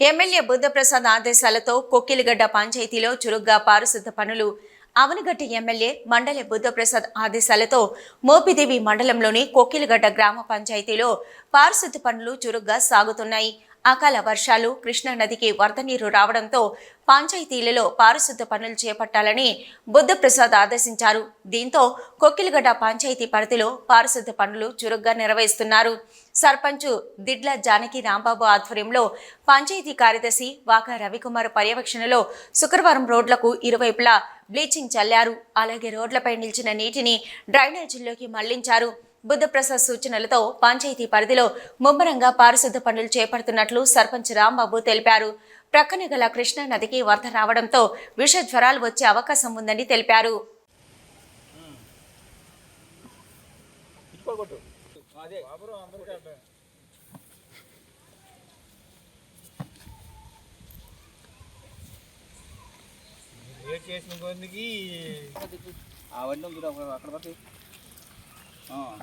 MLA Buddha Prasad ఆదేశాలతో కొక్కిలిగడ్డ పంచాయతీలో చురుగ్గా పారిశుద్ధ పనులు. అవనగడ్డ ఎమ్మెల్యే మండలి బుద్ధప్రసాద్ ఆదేశాలతో మోపిదేవి మండలంలోని కొక్కిలిగడ్డ గ్రామ పంచాయతీలో పారిశుద్ధ పనులు చురుగ్గా సాగుతున్నాయి. అకాల వర్షాలు కృష్ణా నదికి వరద నీరు రావడంతో పంచాయతీలలో పారిశుద్ధ పనులు చేపట్టాలని బుద్ధప్రసాద్ ఆదేశించారు. దీంతో కొక్కిలిగడ్డ పంచాయతీ పరిధిలో పారిశుద్ధ పనులు చురుగ్గా నిర్వహిస్తున్నారు. సర్పంచ్ దిడ్ల జానకి రాంబాబు ఆధ్వర్యంలో పంచాయతీ కార్యదర్శి వాకా రవికుమార్ పర్యవేక్షణలో శుక్రవారం రోడ్లకు ఇరువైపులా బ్లీచింగ్ చల్లారు. అలాగే రోడ్లపై నిలిచిన నీటిని డ్రైనేజీల్లోకి మళ్ళించారు. బుద్ధప్రసాద్ సూచనలతో పంచాయతీ పరిధిలో ముమ్మరంగా పారిశుద్ధ పనులు చేపడుతున్నట్లు సర్పంచ్ రాంబాబు తెలిపారు. ప్రక్కన గల కృష్ణా నదికి వరద రావడంతో విష జ్వరాలు వచ్చే అవకాశం ఉందని తెలిపారు. చేసిన కొందికి అవన్నీ అక్కడ పట్టి. 啊。